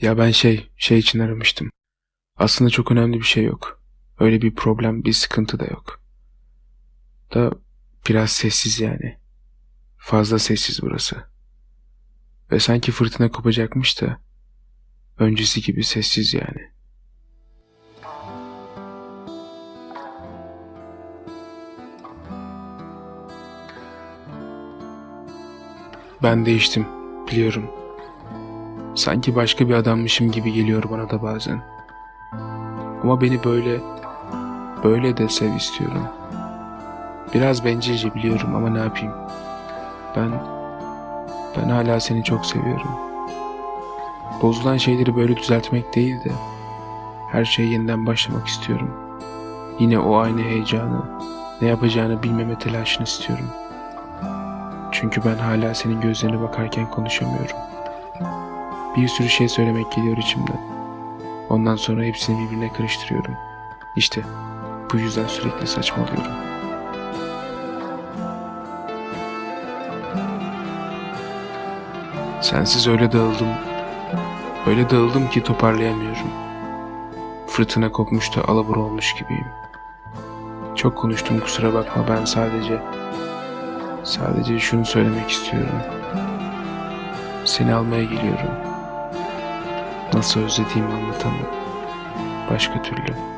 Ya ben şey, şey için aramıştım. Aslında çok önemli bir şey yok. Öyle bir problem, bir sıkıntı da yok. Da biraz sessiz yani. Fazla sessiz burası. Ve sanki fırtına kopacakmış da öncesi gibi sessiz yani. Ben değiştim, biliyorum. Sanki başka bir adammışım gibi geliyor bana da bazen. Ama beni böyle, böyle de sev istiyorum. Biraz bencilce biliyorum ama ne yapayım? Ben, ben hala seni çok seviyorum. Bozulan şeyleri böyle düzeltmek değil de her şeye yeniden başlamak istiyorum. Yine o aynı heyecanı, ne yapacağını bilmeme telaşını istiyorum. Çünkü ben hala senin gözlerine bakarken konuşamıyorum. Bir sürü şey söylemek geliyor içimden. Ondan sonra hepsini birbirine karıştırıyorum. İşte bu yüzden sürekli saçmalıyorum. Sensiz öyle dağıldım. Öyle dağıldım ki toparlayamıyorum. Fırtına kopmuş da alabur olmuş gibiyim. Çok konuştum kusura bakma ben sadece sadece şunu söylemek istiyorum. Seni almaya geliyorum. Nasıl özlediğimi anlatamam. Başka türlü.